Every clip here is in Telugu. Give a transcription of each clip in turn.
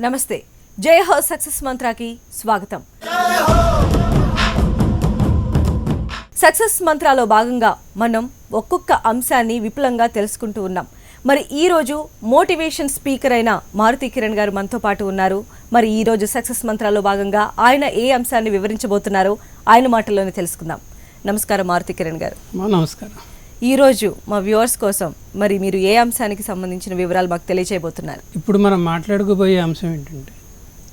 నమస్తే. జై హో సక్సెస్ మంత్రాకి స్వాగతం. సక్సెస్ మంత్రాలో భాగంగా మనం ఒక్కొక్క అంశాన్ని విపులంగా తెలుసుకుంటూ ఉన్నాం. మరి ఈ రోజు మోటివేషన్ స్పీకర్ అయిన మారుతి కిరణ్ గారు మనతో పాటు ఉన్నారు. మరి ఈ రోజు సక్సెస్ మంత్రాలో భాగంగా ఆయన ఏ అంశాన్ని వివరించబోతున్నారో ఆయన మాటల్లోనే తెలుసుకుందాం. నమస్కారం మారుతి కిరణ్ గారు. నమస్కారం. ఈ రోజు మా వ్యూవర్స్ కోసం మరి మీరు ఏ అంశానికి సంబంధించిన వివరాలు మాకు తెలియజేయబోతున్నారు ఇప్పుడు మనం మాట్లాడుకోబోయే అంశం ఏంటంటే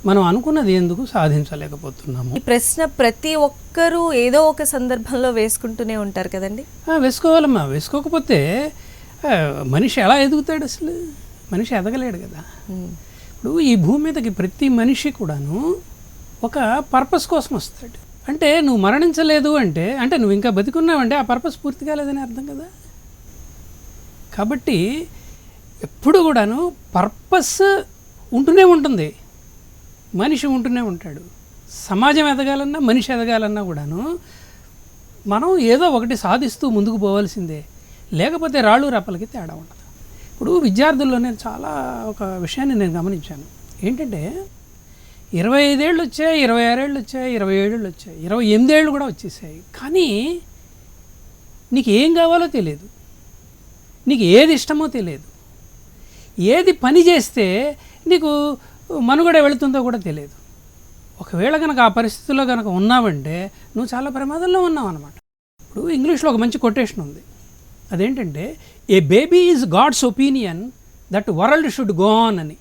మనం అనుకున్నది ఎందుకు సాధించలేకపోతున్నాము? ఈ ప్రశ్న ప్రతి ఒక్కరూ ఏదో ఒక సందర్భంలో వేసుకుంటూనే ఉంటారు కదండి? వేసుకోవాలమ్మా. వేసుకోకపోతే మనిషి ఎలా ఎదుగుతాడు అసలు? మనిషి ఎదగలేడు కదా. ఇప్పుడు ఈ భూమి మీదకి ప్రతి మనిషి కూడాను ఒక పర్పస్ కోసం వస్తాడు. అంటే నువ్వు మరణించలేదు అంటే అంటే నువ్వు ఇంకా బతికున్నావంటే ఆ పర్పస్ పూర్తి కాలేదని అర్థం కదా? కాబట్టి ఎప్పుడు కూడాను పర్పస్ ఉంటూనే ఉంటుంది. మనిషి ఉంటూనే ఉంటాడు. సమాజం ఎదగాలన్నా మనిషి ఎదగాలన్నా కూడాను మనం ఏదో ఒకటి సాధిస్తూ ముందుకు పోవాల్సిందే. లేకపోతే రాళ్ళు రప్పలకి తేడా ఉండదు. ఇప్పుడు విద్యార్థుల్లో నేను చాలా ఒక విషయాన్ని నేను గమనించాను. ఏంటంటే ఇరవై ఐదేళ్ళు వచ్చాయి ఇరవై ఆరేళ్ళు వచ్చాయి ఇరవై ఏడేళ్ళు వచ్చాయి ఇరవై ఎనిమిదేళ్ళు కూడా వచ్చేసాయి. కానీ నీకు ఏం కావాలో తెలియదు నీకు ఏది ఇష్టమో తెలియదు ఏది పని చేస్తే నీకు మనుగడ వెళుతుందో కూడా తెలియదు ఒకవేళ కనుక ఆ పరిస్థితుల్లో కనుక ఉన్నావంటే నువ్వు చాలా ప్రమాదంలో ఉన్నావు అనమాట ఇప్పుడు ఇంగ్లీష్లో ఒక మంచి కొటేషన్ ఉంది. అదేంటంటే a baby is God's opinion that world should go on అని.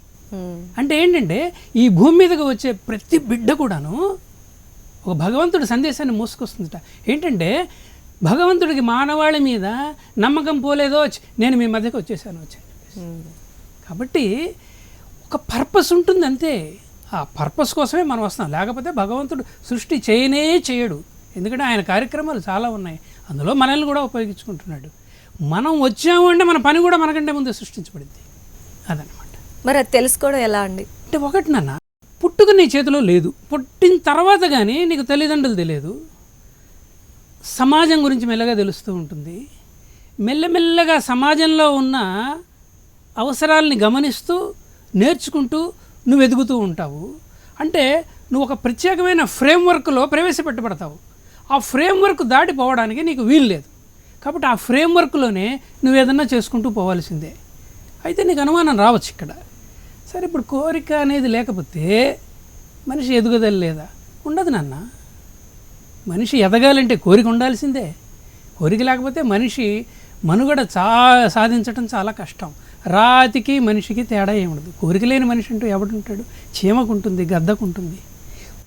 అంటే ఏంటంటే ఈ భూమి మీదకి వచ్చే ప్రతి బిడ్డ కూడాను ఒక భగవంతుడి సందేశాన్ని మోసుకొస్తుందట. ఏంటంటే భగవంతుడికి మానవాళి మీద నమ్మకం పోలేదో నేను మీ మధ్యకి వచ్చేసాను వచ్చాను కాబట్టి ఒక పర్పస్ ఉంటుంది అంతే. ఆ పర్పస్ కోసమే మనం వస్తున్నాం. లేకపోతే భగవంతుడు సృష్టి చేయనే చేయడు. ఎందుకంటే ఆయన కార్యక్రమాలు చాలా ఉన్నాయి. అందులో మనల్ని కూడా ఉపయోగించుకుంటున్నాడు. మనం వచ్చాము అంటే మన పని కూడా మనకంటే ముందే సృష్టించబడింది. అదనమాట మరి అది తెలుసుకోవడం ఎలా అండి? అంటే ఒకటి నాన్న పుట్టుక నీ చేతిలో లేదు. పుట్టిన తర్వాత కానీ నీకు తల్లిదండ్రులు తెలియదు. సమాజం గురించి మెల్లగా తెలుస్తూ ఉంటుంది. మెల్లమెల్లగా సమాజంలో ఉన్న అవసరాలని గమనిస్తూ నేర్చుకుంటూ నువ్వు ఎదుగుతూ ఉంటావు. అంటే నువ్వు ఒక ప్రత్యేకమైన ఫ్రేమ్వర్క్లో ప్రవేశపెట్టబడతావు. ఆ ఫ్రేమ్వర్క్ దాటిపోవడానికి నీకు వీలు లేదు. కాబట్టి ఆ ఫ్రేమ్వర్క్లోనే నువ్వు ఏదన్నా చేసుకుంటూ పోవాల్సిందే. అయితే నీకు అనుమానం రావచ్చు ఇక్కడ. సరే ఇప్పుడు కోరిక అనేది లేకపోతే మనిషి ఎదుగుదల లేదా ఉండదు నాన్న. మనిషి ఎదగాలంటే కోరిక ఉండాల్సిందే. కోరిక లేకపోతే మనిషి మనుగడ చా సాధించటం చాలా కష్టం. రాతికి మనిషికి తేడా ఏముండదు. కోరిక లేని మనిషి అంటూ ఎవడుంటాడు? చీమకు ఉంటుంది గద్దకు ఉంటుంది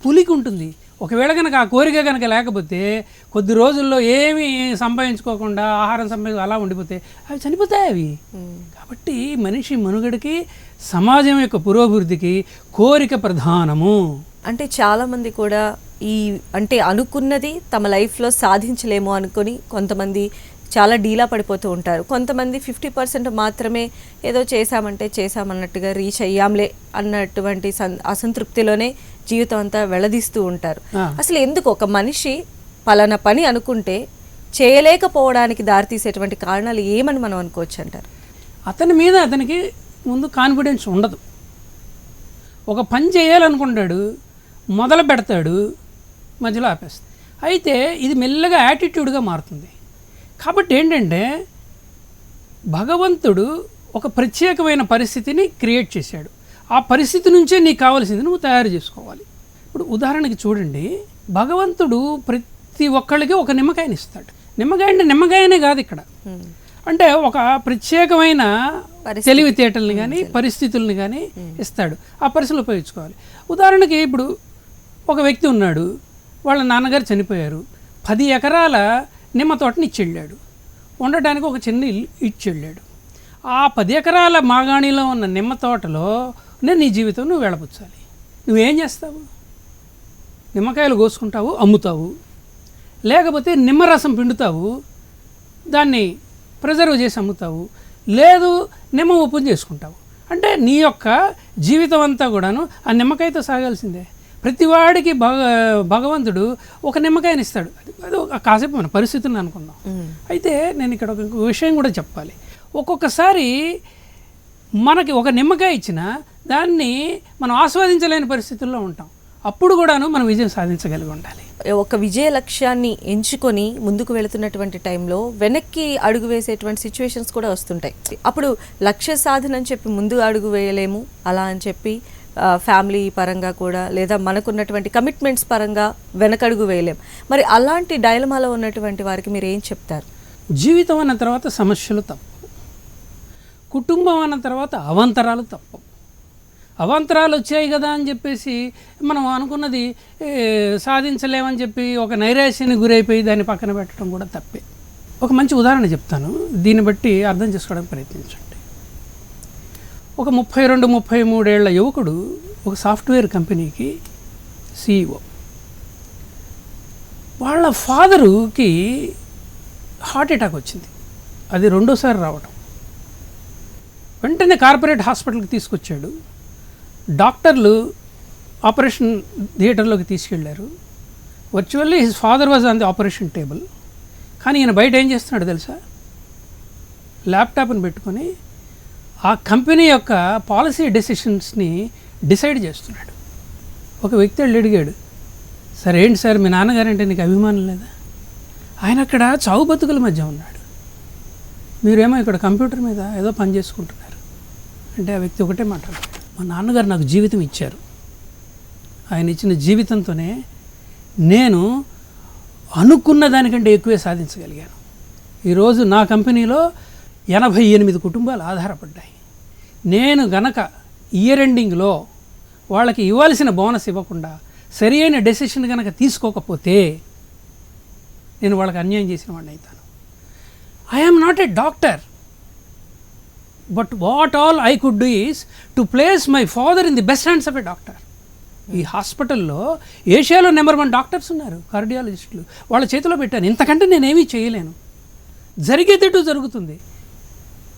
పులికి ఉంటుంది ఒకవేళ కనుక ఆ కోరిక కనుక లేకపోతే కొద్ది రోజుల్లో ఏమీ సంపాదించుకోకుండా ఆహారం సంపాదించు అలా ఉండిపోతే అవి చనిపోతాయి అవి. కాబట్టి మనిషి మనుగడకి సమాజం యొక్క పురోభివృద్ధికి కోరిక ప్రధానము. అంటే చాలా మంది కూడా ఈ అంటే అనుకున్నది తమ లైఫ్లో సాధించలేము అనుకొని కొంతమంది చాలా డీలా పడిపోతూ ఉంటారు. కొంతమంది ఫిఫ్టీ పర్సెంట్ మాత్రమే ఏదో చేశామంటే చేశామన్నట్టుగా రీచ్ అయ్యాంలే అన్నటువంటి అసంతృప్తిలోనే జీవితం అంతా వెళ్ళదీస్తూ ఉంటారు. అసలు ఎందుకు ఒక మనిషి పలానా పని అనుకుంటే చేయలేకపోవడానికి దారితీసేటువంటి కారణాలు ఏమని మనం అనుకోవచ్చు అంటారు అతని మీద అతనికి ముందు కాన్ఫిడెన్స్ ఉండదు. ఒక పని చేయాలనుకుంటాడు మొదలు పెడతాడు మధ్యలో ఆపేస్తాడు. అయితే ఇది మెల్లగా యాటిట్యూడ్గా మారుతుంది. కాబట్టి ఏంటంటే భగవంతుడు ఒక ప్రత్యేకమైన పరిస్థితిని క్రియేట్ చేశాడు. ఆ పరిస్థితి నుంచే నీకు కావాల్సింది నువ్వు తయారు చేసుకోవాలి. ఇప్పుడు ఉదాహరణకి చూడండి భగవంతుడు ప్రతి ఒక్కళ్ళకి ఒక నిమ్మకాయని ఇస్తాడు. నిమ్మకాయ అంటే నిమ్మకాయనే కాదు ఇక్కడ. అంటే ఒక ప్రత్యేకమైన తెలివితేటల్ని కానీ పరిస్థితుల్ని కానీ ఇస్తాడు. ఆ పరిస్థితులు ఉపయోగించుకోవాలి. ఉదాహరణకి ఇప్పుడు ఒక వ్యక్తి ఉన్నాడు వాళ్ళ నాన్నగారు చనిపోయారు. పది ఎకరాల నిమ్మ తోటని ఇచ్చి వెళ్ళాడు ఉండటానికి ఒక చిన్న ఇల్లు ఇచ్చి వెళ్ళాడు ఆ పది ఎకరాల మాగాణిలో ఉన్న నిమ్మ తోటలో నేను నీ జీవితం నువ్వు వెళ్ళపుచ్చాలి నువ్వేం చేస్తావు? నిమ్మకాయలు కోసుకుంటావు అమ్ముతావు. లేకపోతే నిమ్మరసం పిండుతావు దాన్ని ప్రిజర్వ్ చేసి అమ్ముతావు. లేదు నిమ్మ ఓపెన్ చేసుకుంటావు. అంటే నీ యొక్క జీవితం అంతా కూడాను ఆ నిమ్మకాయతో సాగాల్సిందే. ప్రతివాడికి భగ భగవంతుడు ఒక నిమ్మకాయని ఇస్తాడు. అది అది ఒక కాసేపు మన పరిస్థితిని అనుకుందాం. అయితే నేను ఇక్కడ ఒక విషయం కూడా చెప్పాలి. ఒక్కొక్కసారి మనకి ఒక నిమ్మకాయ ఇచ్చిన దాన్ని మనం ఆస్వాదించలేని పరిస్థితుల్లో ఉంటాం. అప్పుడు కూడాను మనం విజయం సాధించగలిగి ఉండాలి. ఒక విజయ లక్ష్యాన్ని ఎంచుకొని ముందుకు వెళుతున్నటువంటి టైంలో వెనక్కి అడుగు వేసేటువంటి సిచ్యువేషన్స్ కూడా వస్తుంటాయి. అప్పుడు లక్ష్య సాధన అని చెప్పి ముందు అడుగు వేయలేము. అలా అని చెప్పి ఫ్యామిలీ పరంగా కూడా లేదా మనకున్నటువంటి కమిట్మెంట్స్ పరంగా వెనకడుగు వేయలేం మరి అలాంటి డైలమాలో ఉన్నటువంటి వారికి మీరు ఏం చెప్తారు? జీవితం అన్న తర్వాత సమస్యలు తప్పు. కుటుంబం అన్న తర్వాత అవంతరాలు తప్పు. అవాంతరాలు వచ్చాయి కదా అని చెప్పేసి మనం అనుకున్నది సాధించలేమని చెప్పి ఒక నైరాశ్యాన్ని గురైపోయి దాన్ని పక్కన పెట్టడం కూడా తప్పే. ఒక మంచి ఉదాహరణ చెప్తాను. దీన్ని బట్టి అర్థం చేసుకోవడానికి ప్రయత్నించండి. ఒక ముప్పై రెండు ముప్పై మూడేళ్ళ యువకుడు ఒక సాఫ్ట్వేర్ కంపెనీకి సిఇఓ వాళ్ళ ఫాదరుకి హార్ట్ అటాక్ వచ్చింది. అది రెండోసారి రావటం. వెంటనే కార్పొరేట్ హాస్పిటల్కి తీసుకొచ్చాడు. డాక్టర్లు ఆపరేషన్ థియేటర్లోకి తీసుకెళ్ళారు virtually his father was on the operation table. కానీ ఈయన బయట ఏం చేస్తున్నాడు తెలుసా? ల్యాప్టాప్ని పెట్టుకొని ఆ కంపెనీ యొక్క పాలసీ డెసిషన్స్ని డిసైడ్ చేస్తున్నాడు. ఒక వ్యక్తి వెళ్ళి అడిగాడు సార్ ఏంటి సార్ మీ నాన్నగారంటే నీకు అభిమానం లేదా? ఆయన అక్కడ చావు బతుకుల మధ్య ఉన్నాడు. మీరేమో ఇక్కడ కంప్యూటర్ మీద ఏదో పని చేసుకుంటున్నారు. అంటే ఆ వ్యక్తి ఒకటే మాట్లాడాడు. మా నాన్నగారు నాకు జీవితం ఇచ్చారు. ఆయన ఇచ్చిన జీవితంతోనే నేను అనుకున్న దానికంటే ఎక్కువే సాధించగలిగాను. ఈరోజు నా కంపెనీలో ఎనభై ఎనిమిది కుటుంబాలు ఆధారపడ్డాయి. నేను గనక ఇయర్ ఎండింగ్లో వాళ్ళకి ఇవ్వాల్సిన బోనస్ ఇవ్వకుండా సరి అయిన డెసిషన్ కనుక తీసుకోకపోతే నేను వాళ్ళకి అన్యాయం చేసిన వాడిని అవుతాను. I'm not a doctor. But what all I could do is to place my father in the best hands of a doctor ఈ హాస్పిటల్లో ఏషియాలో నెంబర్ వన్ డాక్టర్స్ ఉన్నారు కార్డియాలజిస్టులు. వాళ్ళ చేతిలో పెట్టాను. ఇంతకంటే నేనేమీ చేయలేను. జరిగేటట్టు జరుగుతుంది?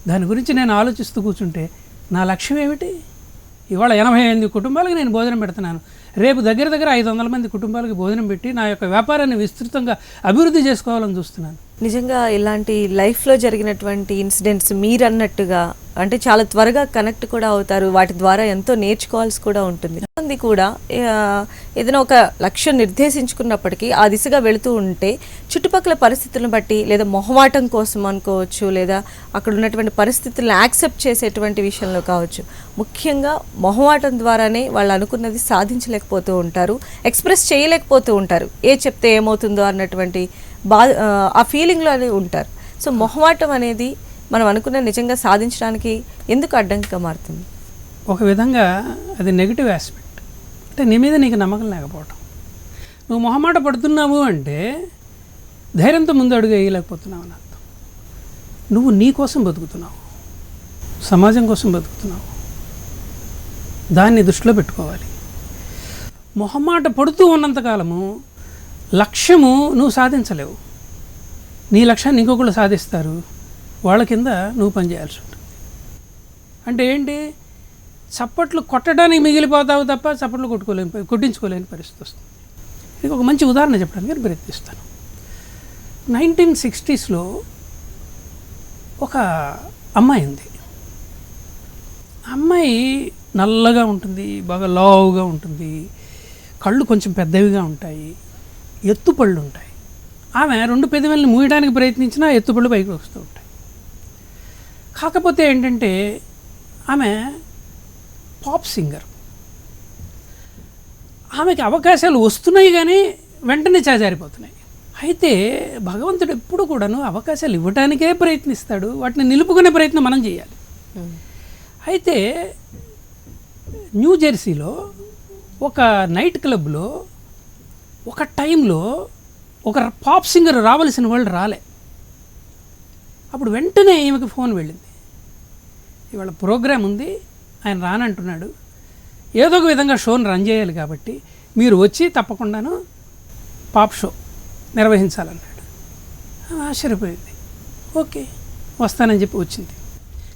దాని గురించి నేను ఆలోచిస్తూ కూర్చుంటే నా లక్ష్యం ఏమిటి? ఇవాళ ఎనభై ఎనిమిది కుటుంబాలకు నేను భోజనం పెడుతున్నాను. రేపు దగ్గర దగ్గర ఐదు వందల మంది కుటుంబాలకు భోజనం పెట్టి నా యొక్క వ్యాపారాన్ని విస్తృతంగా అభివృద్ధి చేసుకోవాలని చూస్తున్నాను. నిజంగా ఇలాంటి లైఫ్లో జరిగినటువంటి ఇన్సిడెంట్స్ మీరు అన్నట్టుగా అంటే చాలా త్వరగా కనెక్ట్ కూడా అవుతారు. వాటి ద్వారా ఎంతో నేర్చుకోవాల్సి కూడా ఉంటుంది. మంది కూడా ఏదైనా ఒక లక్ష్యం నిర్దేశించుకున్నప్పటికీ ఆ దిశగా వెళుతూ ఉంటే చుట్టుపక్కల పరిస్థితులను బట్టి లేదా మొహమాటం కోసం అనుకోవచ్చు లేదా అక్కడ ఉన్నటువంటి పరిస్థితులను యాక్సెప్ట్ చేసేటువంటి విషయంలో కావచ్చు. ముఖ్యంగా మొహమాటం ద్వారానే వాళ్ళు అనుకున్నది సాధించలేకపోతూ ఉంటారు ఎక్స్ప్రెస్ చేయలేకపోతూ ఉంటారు. ఏ చెప్తే ఏమవుతుందో అన్నటువంటి బా ఆ, ఫీలింగ్లో ఫీలింగ్లోనే ఉంటారు. సో మొహమాటం అనేది మనం అనుకున్న నిజంగా సాధించడానికి ఎందుకు అడ్డంకిగా మారుతుంది? ఒక విధంగా అది నెగిటివ్ ఆస్పెక్ట్ అంటే నీ మీద నీకు నమ్మకం లేకపోవటం. నువ్వు మొహమాట పడుతున్నావు అంటే ధైర్యంతో ముందు అడుగు వేయలేకపోతున్నావు అని అర్థం. నువ్వు నీ కోసం బతుకుతున్నావు. సమాజం కోసం బతుకుతున్నావు. దాన్ని దృష్టిలో పెట్టుకోవాలి. మొహమాట పడుతూ ఉన్నంతకాలము లక్ష్యము నువ్వు సాధించలేవు. నీ లక్ష్యాన్ని ఇంకొకళ్ళు సాధిస్తారు. వాళ్ళ కింద నువ్వు పనిచేయాల్సి ఉంటుంది. అంటే ఏంటి? చప్పట్లు కొట్టడానికి మిగిలిపోతావు తప్ప చప్పట్లు కొట్టుకోలేని కొట్టించుకోలేని పరిస్థితి వస్తుంది. ఇది ఒక మంచి ఉదాహరణ చెప్పడానికి నేను ప్రయత్నిస్తాను. నైన్టీన్ సిక్స్టీస్లో ఒక అమ్మాయి ఉంది. అమ్మాయి నల్లగా ఉంటుంది బాగా లావుగా ఉంటుంది. కళ్ళు కొంచెం పెద్దవిగా ఉంటాయి. ఎత్తుపళ్ళు ఉంటాయి ఆమె రెండు పెదవులను మూయడానికి ప్రయత్నించినా ఎత్తుపళ్ళు పైకి వస్తూ ఉంటాయి. కాకపోతే ఏంటంటే ఆమె పాప్ సింగర్. ఆమెకి అవకాశాలు వస్తున్నాయి కానీ వెంటనే చాజారిపోతున్నాయి. అయితే భగవంతుడు ఎప్పుడు కూడాను అవకాశాలు ఇవ్వటానికే ప్రయత్నిస్తాడు. వాటిని నిలుపుకునే ప్రయత్నం మనం చేయాలి. అయితే న్యూ జెర్సీలో ఒక నైట్ క్లబ్లో ఒక టైంలో ఒక పాప్ సింగర్ రావలసిన వాళ్ళు రాలే. అప్పుడు వెంటనే ఈమెకి ఫోన్ వెళ్ళింది. ఇవాళ ప్రోగ్రామ్ ఉంది ఆయన రానంటున్నాడు. ఏదో ఒక విధంగా షోని రన్ చేయాలి కాబట్టి మీరు వచ్చి తప్పకుండాను పాప్ షో నిర్వహించాలన్నాడు. ఆశ్చర్యపోయింది. ఓకే వస్తానని చెప్పి వచ్చింది.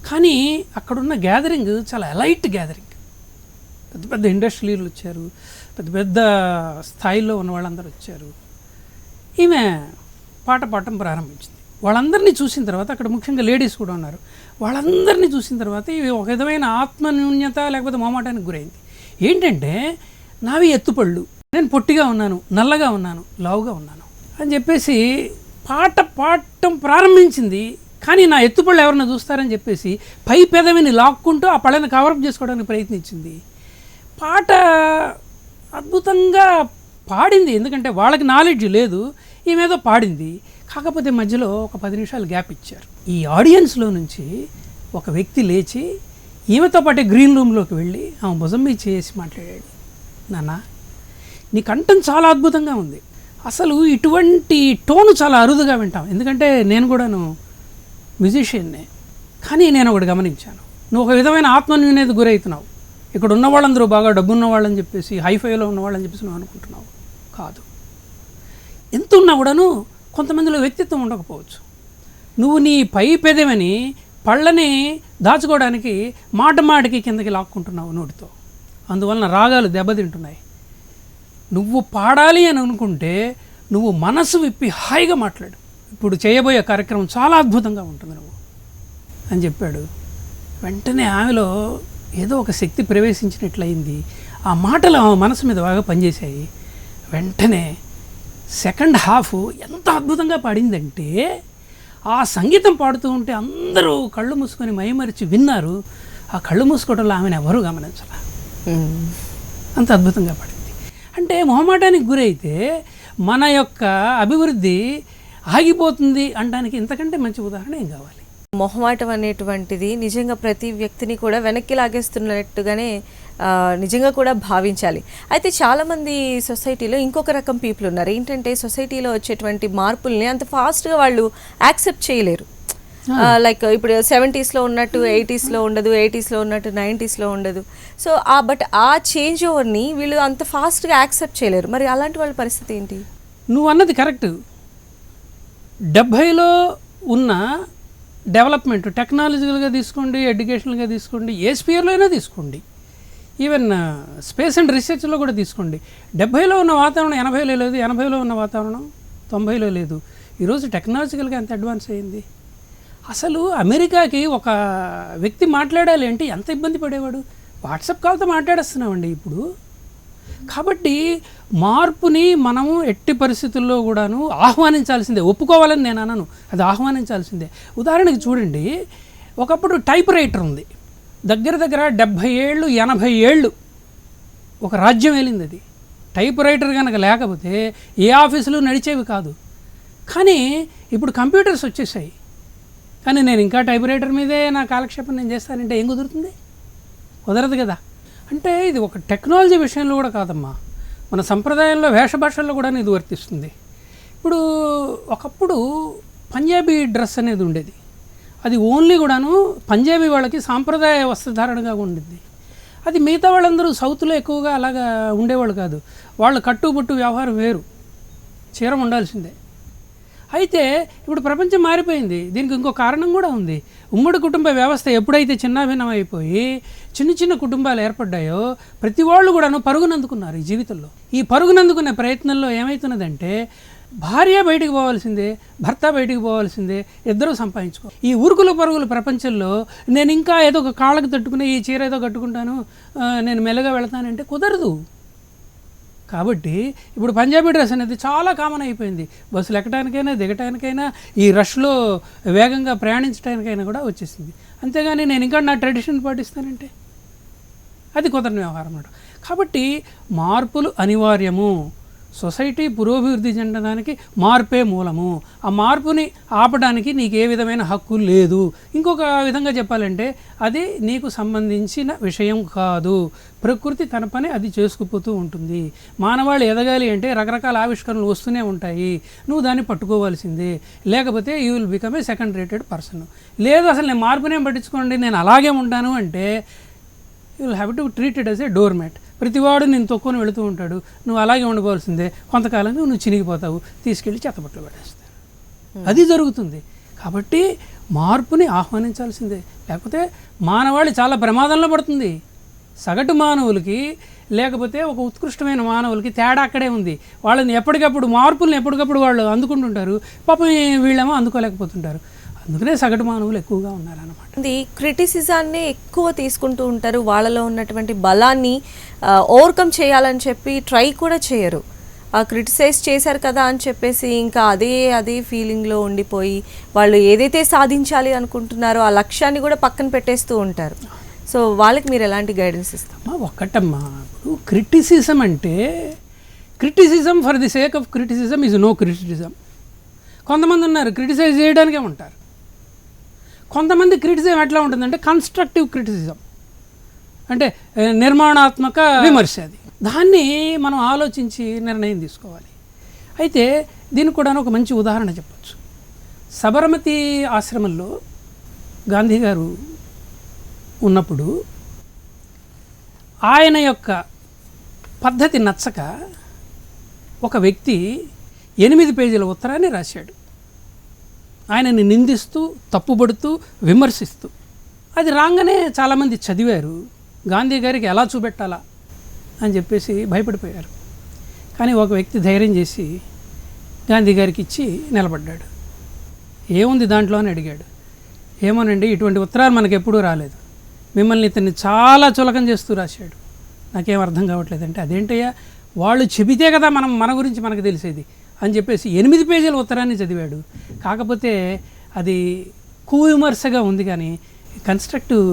కానీ అక్కడున్న గ్యాదరింగ్ చాలా ఎలైట్ గ్యాదరింగ్. పెద్ద పెద్ద ఇండస్ట్రీలు వచ్చారు. పెద్ద పెద్ద స్థాయిలో ఉన్న వాళ్ళందరూ వచ్చారు. ఈమె పాట పాడటం ప్రారంభించింది. వాళ్ళందరినీ చూసిన తర్వాత అక్కడ ముఖ్యంగా లేడీస్ కూడా ఉన్నారు. వాళ్ళందరినీ చూసిన తర్వాత ఇవి ఒక విధమైన ఆత్మన్యూన్యత లేకపోతే మొమాటానికి గురైంది. ఏంటంటే నావి ఎత్తుపళ్ళు. నేను పొట్టిగా ఉన్నాను నల్లగా ఉన్నాను లావుగా ఉన్నాను అని చెప్పేసి పాట పాడటం ప్రారంభించింది. కానీ నా ఎత్తుపళ్ళు ఎవరైనా చూస్తారని చెప్పేసి పై పెదవిని లాక్కుంటూ ఆ పళ్ళని కవరప్ చేసుకోవడానికి ప్రయత్నించింది. పాట అద్భుతంగా పాడింది. ఎందుకంటే వాళ్ళకి నాలెడ్జ్ లేదు ఈమెదో పాడింది. కాకపోతే మధ్యలో ఒక పది నిమిషాలు గ్యాప్ ఇచ్చారు. ఈ ఆడియన్స్లో నుంచి ఒక వ్యక్తి లేచి ఈమెతో పాటే గ్రీన్ రూమ్లోకి వెళ్ళి ఆమె భుజం మీద చేసి మాట్లాడాడు. నాన్న నీ కంఠం చాలా అద్భుతంగా ఉంది. అసలు ఇటువంటి టోను చాలా అరుదుగా వింటాం. ఎందుకంటే నేను కూడాను మ్యూజిషియన్నే కానీ నేను ఒకటి గమనించాను. నువ్వు ఒక విధమైన ఆత్మన్యూన్యత గురవుతున్నావు. ఇక్కడ ఉన్న వాళ్ళందరూ బాగా డబ్బున్న వాళ్ళని చెప్పేసి హైఫైలో ఉన్న వాళ్ళని చెప్పేసి నువ్వు అనుకుంటున్నావు. కాదు. ఎంత ఉన్నా కూడాను కొంతమందిలో వ్యక్తిత్వం ఉండకపోవచ్చు. నువ్వు నీ పై పెదవిని పళ్ళని దాచుకోవడానికి మాట మాటకి కిందకి లాక్కుంటున్నావు నోటితో. అందువలన రాగాలు దెబ్బతింటున్నాయి. నువ్వు పాడాలి అని అనుకుంటే నువ్వు మనసు విప్పి హాయిగా మాట్లాడు. ఇప్పుడు చేయబోయే కార్యక్రమం చాలా అద్భుతంగా ఉంటుంది నువ్వు. అని చెప్పాడు. వెంటనే ఆమెలో ఏదో ఒక శక్తి ప్రవేశించినట్లయింది. ఆ మాటలు ఆమె మనసు మీద బాగా పనిచేశాయి. వెంటనే సెకండ్ హాఫ్ ఎంత అద్భుతంగా పాడిందంటే ఆ సంగీతం పాడుతూ ఉంటే అందరూ కళ్ళు మూసుకొని మైమరిచి విన్నారు. ఆ కళ్ళు మూసుకోవడంలో ఆమెను ఎవరూ గమనించాల. అంత అద్భుతంగా పడింది. అంటే మొహమాటానికి గురైతే మన యొక్క అభివృద్ధి ఆగిపోతుంది అనడానికి ఇంతకంటే మంచి ఉదాహరణ ఏం కావాలి? మొహమాటం అనేటువంటిది నిజంగా ప్రతి వ్యక్తిని కూడా వెనక్కి లాగేస్తున్నట్టుగానే నిజంగా కూడా భావించాలి. అయితే చాలామంది సొసైటీలో ఇంకొక రకం పీపుల్ ఉన్నారు. ఏంటంటే సొసైటీలో వచ్చేటువంటి మార్పుల్ని అంత ఫాస్ట్గా వాళ్ళు యాక్సెప్ట్ చేయలేరు. లైక్ ఇప్పుడు సెవెంటీస్లో ఉన్నట్టు ఎయిటీస్లో ఉండదు ఎయిటీస్లో ఉన్నట్టు నైంటీస్లో ఉండదు. సో ఆ బట్ ఆ చేంజ్ ఓవర్ని వీళ్ళు అంత ఫాస్ట్గా యాక్సెప్ట్ చేయలేరు. మరి అలాంటి వాళ్ళ పరిస్థితి ఏంటి? నువ్వు అన్నది కరెక్ట్. డెబ్భైలో ఉన్న డెవలప్మెంట్ టెక్నాలజికల్గా తీసుకోండి ఎడ్యుకేషనల్గా తీసుకోండి ఏ స్పియర్లో అయినా తీసుకోండి. ఈవెన్ స్పేస్ అండ్ రీసెర్చ్లో కూడా తీసుకోండి. డెబ్భైలో ఉన్న వాతావరణం ఎనభైలో లేదు ఎనభైలో ఉన్న వాతావరణం తొంభైలో లేదు. ఈరోజు టెక్నాలజికల్గా ఎంత అడ్వాన్స్ అయింది? అసలు అమెరికాకి ఒక వ్యక్తి మాట్లాడాలి అంటే ఎంత ఇబ్బంది పడేవాడు? వాట్సాప్ కాల్తో మాట్లాడేస్తున్నామండి ఇప్పుడు. కాబట్టి మార్పుని మనము ఎట్టి పరిస్థితుల్లో కూడాను ఆహ్వానించాల్సిందే. ఒప్పుకోవాలని నేను అనను. అది ఆహ్వానించాల్సిందే. ఉదాహరణకి చూడండి ఒకప్పుడు టైప్ రైటర్ ఉంది. దగ్గర దగ్గర డెబ్భై ఏళ్ళు ఎనభై ఏళ్ళు ఒక రాజ్యం వెళ్ళింది అది టైప్ రైటర్ కనుక లేకపోతే ఏ ఆఫీసులు నడిచేవి కాదు. కానీ ఇప్పుడు కంప్యూటర్స్ వచ్చేసాయి. కానీ నేను ఇంకా టైప్ రైటర్ మీదే నా కాలక్షేపం నేను చేస్తానంటే ఏం కుదురుతుంది? కుదరదు కదా. అంటే ఇది ఒక టెక్నాలజీ విషయంలో కూడా కాదమ్మా. మన సంప్రదాయంలో వేషభాషల్లో కూడా ఇది వర్తిస్తుంది. ఇప్పుడు ఒకప్పుడు పంజాబీ డ్రెస్ అనేది ఉండేది. అది ఓన్లీ కూడాను పంజాబీ వాళ్ళకి సాంప్రదాయ వస్త్రధారణగా ఉండింది అది మిగతా వాళ్ళందరూ సౌత్లో ఎక్కువగా అలాగా ఉండేవాళ్ళు కాదు. వాళ్ళు కట్టుబొట్టు వ్యవహారం వేరు. చీర ఉండాల్సిందే. అయితే ఇప్పుడు ప్రపంచం మారిపోయింది. దీనికి ఇంకో కారణం కూడా ఉంది. ఉమ్మడి కుటుంబ వ్యవస్థ ఎప్పుడైతే చిన్నాభిన్నం అయిపోయి చిన్న చిన్న కుటుంబాలు ఏర్పడ్డాయో ప్రతి వాళ్ళు కూడాను పరుగునందుకున్నారు ఈ జీవితంలో. ఈ పరుగునందుకునే ప్రయత్నంలో ఏమవుతున్నదంటే భార్య బయటికి పోవాల్సిందే భర్త బయటికి పోవాల్సిందే ఇద్దరూ సంపాదించుకో. ఈ ఉరుకుల పరుగుల ప్రపంచంలో నేను ఇంకా ఏదో ఒక కాళ్ళకు తట్టుకునే ఈ చీర ఏదో కట్టుకుంటాను నేను మెల్లగా వెళతానంటే కుదరదు. కాబట్టి ఇప్పుడు పంజాబీ డ్రెస్ అనేది చాలా కామన్ అయిపోయింది. బస్సులు ఎక్కడానికైనా దిగటానికైనా ఈ రష్లో వేగంగా ప్రయాణించడానికైనా కూడా వచ్చేసింది. అంతేగాని నేను ఇంకా నా ట్రెడిషన్ పాటిస్తానంటే? అది కుదరని వ్యవహారం అన్నమాట. కాబట్టి మార్పులు అనివార్యము. సొసైటీ పురోభివృద్ధి చెందడానికి మార్పే మూలము. ఆ మార్పుని ఆపడానికి నీకు ఏ విధమైన హక్కు లేదు. ఇంకొక విధంగా చెప్పాలంటే అది నీకు సంబంధించిన విషయం కాదు. ప్రకృతి తన పని అది చేసుకుపోతూ ఉంటుంది. మానవాళి ఎదగాలి అంటే రకరకాల ఆవిష్కరణలు వస్తూనే ఉంటాయి. నువ్వు దాన్ని పట్టుకోవాల్సిందే. లేకపోతే you will become a second rated person లేదు అసలు నేను మార్పునే పట్టించుకోండి నేను అలాగే ఉంటాను అంటే you will have to treated as a door mat ప్రతివాడు నేను తొక్కుని వెళుతూ ఉంటాడు. నువ్వు అలాగే ఉండిపోవాల్సిందే కొంతకాలంగా నువ్వు చినిగిపోతావు. తీసుకెళ్ళి చెత్తపట్లు పడేస్తావు అది జరుగుతుంది. కాబట్టి మార్పుని ఆహ్వానించాల్సిందే. లేకపోతే మానవాళి చాలా ప్రమాదంలో పడుతుంది. సగటు మానవులకి లేకపోతే ఒక ఉత్కృష్టమైన మానవులకి తేడా అక్కడే ఉంది. వాళ్ళని ఎప్పటికప్పుడు మార్పుల్ని ఎప్పటికప్పుడు వాళ్ళు అందుకుంటుంటారు. పాపం వీళ్ళేమో అందుకోలేకపోతుంటారు. అందుకనే సగటు మానవులు ఎక్కువగా ఉన్నారన్నమాట. ఇది క్రిటిసిజాన్ని ఎక్కువ తీసుకుంటూ ఉంటారు. వాళ్ళలో ఉన్నటువంటి బలాన్ని ఓవర్కమ్ చేయాలని చెప్పి ట్రై కూడా చేయరు. ఆ క్రిటిసైజ్ చేశారు కదా అని చెప్పేసి ఇంకా అదే అదే ఫీలింగ్లో ఉండిపోయి వాళ్ళు ఏదైతే సాధించాలి అనుకుంటున్నారో ఆ లక్ష్యాన్ని కూడా పక్కన పెట్టేస్తూ ఉంటారు. సో వాళ్ళకి మీరు ఎలాంటి గైడెన్స్ ఇస్తారు? అమ్మా ఒక్కటమ్మా. ఇప్పుడు క్రిటిసిజం అంటే criticism for the sake of criticism is no criticism. కొంతమంది ఉన్నారు క్రిటిసైజ్ చేయడానికే ఉంటారు. కొంతమంది క్రిటిసిజం ఎట్లా ఉంటుందంటే కన్స్ట్రక్టివ్ క్రిటిసిజం అంటే నిర్మాణాత్మక విమర్శ అది. దాన్ని మనం ఆలోచించి నిర్ణయం తీసుకోవాలి. అయితే దీనికి కూడా ఒక మంచి ఉదాహరణ చెప్పచ్చు. సబరమతి ఆశ్రమంలో గాంధీ గారు ఉన్నప్పుడు ఆయన యొక్క పద్ధతి నచ్చక ఒక వ్యక్తి ఎనిమిది పేజీల ఉత్తరాన్ని రాశాడు. ఆయనని నిందిస్తూ తప్పుపడుతూ విమర్శిస్తూ. అది రాగానే చాలామంది చదివారు. గాంధీ గారికి ఎలా చూపెట్టాలా అని చెప్పేసి భయపడిపోయారు. కానీ ఒక వ్యక్తి ధైర్యం చేసి గాంధీ గారికి ఇచ్చి నిలబడ్డాడు. ఏముంది దాంట్లో అని అడిగాడు. ఏమోనండి ఇటువంటి ఉత్తరాలు మనకు ఎప్పుడూ రాలేదు. మిమ్మల్ని ఇతన్ని చాలా చులకం చేస్తూ రాశాడు. నాకేం అర్థం కావట్లేదంటే అదేంటయ్యా? వాళ్ళు చెబితే కదా మనం మన గురించి మనకు తెలిసేది. అని చెప్పేసి ఎనిమిది పేజీల ఉత్తరాన్ని చదివాడు. కాకపోతే అది కువిమర్శగా ఉంది కానీ కన్స్ట్రక్టివ్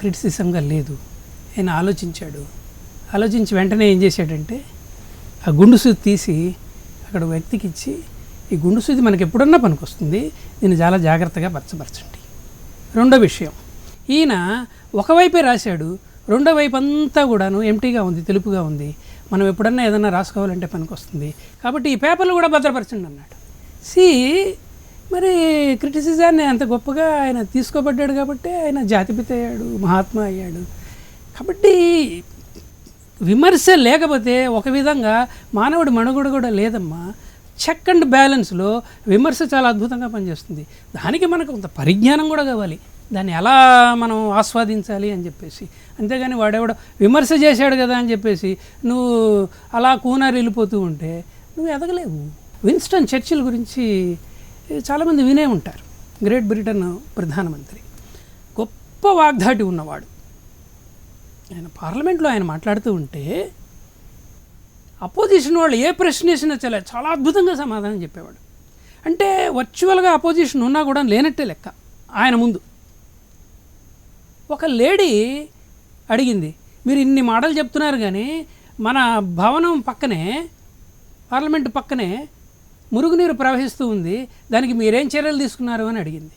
క్రిటిసిజంగా లేదు ఆయన ఆలోచించాడు. ఆలోచించి వెంటనే ఏం చేశాడంటే ఆ గుండు సూది తీసి అక్కడ వ్యక్తికి ఇచ్చి ఈ గుండు సూది మనకి ఎప్పుడన్నా పనికొస్తుంది దీన్ని చాలా జాగ్రత్తగా పరచపరచండి రెండో విషయం ఈయన ఒకవైపే రాశాడు రెండో వైపు అంతా కూడాను ఎంటీగా ఉంది తెలుపుగా ఉంది. మనం ఎప్పుడన్నా ఏదన్నా రాసుకోవాలంటే పనికొస్తుంది. కాబట్టి ఈ పేపర్లు కూడా భద్రపరచండి అన్నాడు. సి మరి క్రిటిసిజాన్ని అంత గొప్పగా ఆయన తీసుకోబడ్డాడు కాబట్టి ఆయన జాతిపిత అయ్యాడు మహాత్మా అయ్యాడు. కాబట్టి విమర్శ లేకపోతే ఒక విధంగా మానవుడి మనుగడ కూడా లేదమ్మా. చెక్ అండ్ బ్యాలెన్స్లో విమర్శ చాలా అద్భుతంగా పనిచేస్తుంది. దానికి మనకు కొంత పరిజ్ఞానం కూడా కావాలి. దాన్ని ఎలా మనం ఆస్వాదించాలి అని చెప్పేసి. అంతేగాని వాడెవడో విమర్శ చేశాడు కదా అని చెప్పేసి నువ్వు అలా కూనారు వెళ్ళిపోతూ ఉంటే నువ్వు ఎదగలేవు. విన్స్టన్ చర్చిల్ గురించి చాలామంది వినే ఉంటారు. గ్రేట్ బ్రిటన్ ప్రధానమంత్రి. గొప్ప వాగ్దాటి ఉన్నవాడు. ఆయన పార్లమెంట్లో ఆయన మాట్లాడుతూ ఉంటే అపోజిషన్ వాళ్ళు ఏ ప్రశ్న వేసినా చాలా చాలా అద్భుతంగా సమాధానం చెప్పేవాడు. అంటే వర్చువల్గా అపోజిషన్ ఉన్నా కూడా లేనట్టే లెక్క. ఆయన ముందు. ఒక లేడీ అడిగింది మీరు ఇన్ని మాటలు చెప్తున్నారు కానీ మన భవనం పక్కనే పార్లమెంట్ పక్కనే మురుగునీరు ప్రవహిస్తూ ఉంది దానికి మీరేం చర్యలు తీసుకున్నారు? అని అడిగింది.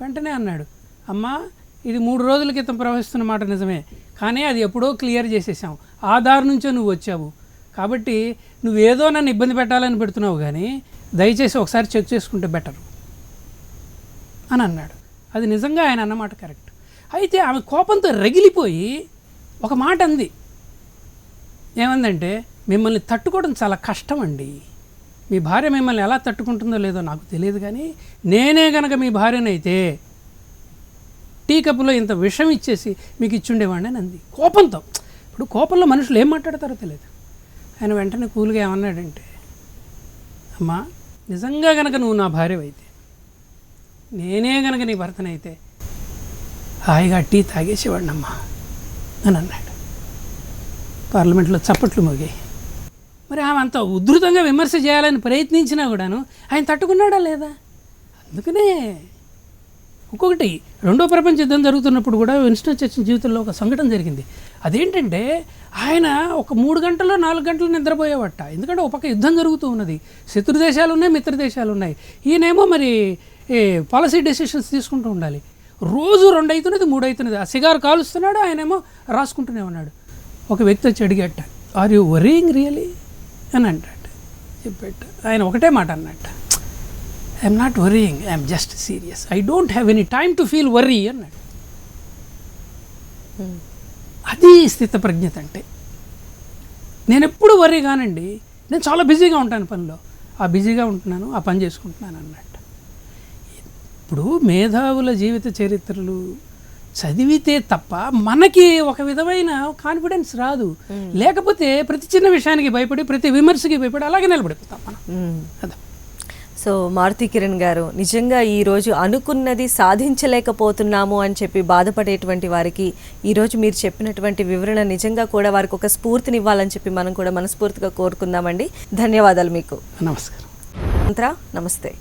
వెంటనే అన్నాడు అమ్మా ఇది మూడు రోజుల క్రితం ప్రవహిస్తున్న మాట నిజమే కానీ అది ఎప్పుడో క్లియర్ చేసేసాం. ఆ దారి నుంచో నువ్వు వచ్చావు. కాబట్టి నువ్వేదో నన్ను ఇబ్బంది పెట్టాలని పెడుతున్నావు కానీ దయచేసి ఒకసారి చెక్ చేసుకుంటే బెటర్. అని అన్నాడు. అది నిజంగా ఆయన అన్నమాట కరెక్ట్. అయితే ఆమె కోపంతో రగిలిపోయి ఒక మాట అంది. ఏమందంటే మిమ్మల్ని తట్టుకోవడం చాలా కష్టం అండి మీ భార్య మిమ్మల్ని ఎలా తట్టుకుంటుందో లేదో నాకు తెలియదు కానీ నేనే గనక మీ భార్యనైతే టీ కప్పులో ఇంత విషం ఇచ్చేసి మీకు ఇచ్చుండేవాడిని అని అంది. కోపంతో. ఇప్పుడు కోపంలో మనుషులు ఏం మాట్లాడతారో తెలియదు. ఆయన వెంటనే కూల్గా ఏమన్నాడంటే అమ్మా నిజంగా గనక నువ్వు నా భార్య అయితే నేనే గనక నీ భర్తనైతే హాయిగా టీ తాగేసేవాడినమ్మా అని అన్నాడు. పార్లమెంట్లో చప్పట్లు మోగాయి. మరి ఆమె అంత ఉధృతంగా విమర్శ చేయాలని ప్రయత్నించినా కూడాను ఆయన తట్టుకున్నాడా లేదా? అందుకనే ఇంకొకటి రెండో ప్రపంచ యుద్ధం జరుగుతున్నప్పుడు కూడా విన్స్టన్ చర్చిల్ జీవితంలో ఒక సంఘటన జరిగింది. అదేంటంటే ఆయన ఒక మూడు గంటల్లో నాలుగు గంటలు నిద్రపోయేవట. ఎందుకంటే ఒక యుద్ధం జరుగుతూ ఉన్నది. శత్రు దేశాలు ఉన్నాయి మిత్ర దేశాలు ఉన్నాయి ఈయనేమో మరి పాలసీ డెసిషన్స్ తీసుకుంటూ ఉండాలి. రోజు రెండు అవుతున్నది మూడు అవుతున్నది ఆ సిగారు కాలుస్తున్నాడు ఆయనేమో రాసుకుంటూనే ఉన్నాడు. ఒక వ్యక్తి వచ్చి అడిగట ఆర్ యూ వరీయింగ్ రియలీ అని అంటాడు. చెప్పేట ఆయన ఒకటే మాట అన్నట్ట I'm not worrying I'm just serious I don't have any time to feel worry అన్నాడు. అది స్థితప్రజ్ఞత అంటే. నేను ఎప్పుడు వరీ కానండి నేను చాలా బిజీగా ఉంటాను పనిలో. ఆ బిజీగా ఉంటున్నాను ఆ పని చేసుకుంటున్నాను అన్నాడు. ఇప్పుడు మేధావుల జీవిత చరిత్రలు చదివితే తప్ప మనకి ఒక విధమైన కాన్ఫిడెన్స్ రాదు. లేకపోతే ప్రతి చిన్న విషయానికి భయపడి ప్రతి విమర్శకి భయపడి అలాగే నిలబడిపోతాం మనం. అదే సో మారుతి కిరణ్ గారు నిజంగా ఈరోజు అనుకున్నది సాధించలేకపోతున్నాము అని చెప్పి బాధపడేటువంటి వారికి ఈరోజు మీరు చెప్పినటువంటి వివరణ నిజంగా కూడా వారికి ఒక స్ఫూర్తినివ్వాలని చెప్పి మనం కూడా మనస్ఫూర్తిగా కోరుకుందామండి. ధన్యవాదాలు మీకు. నమస్కారం. నమస్తే.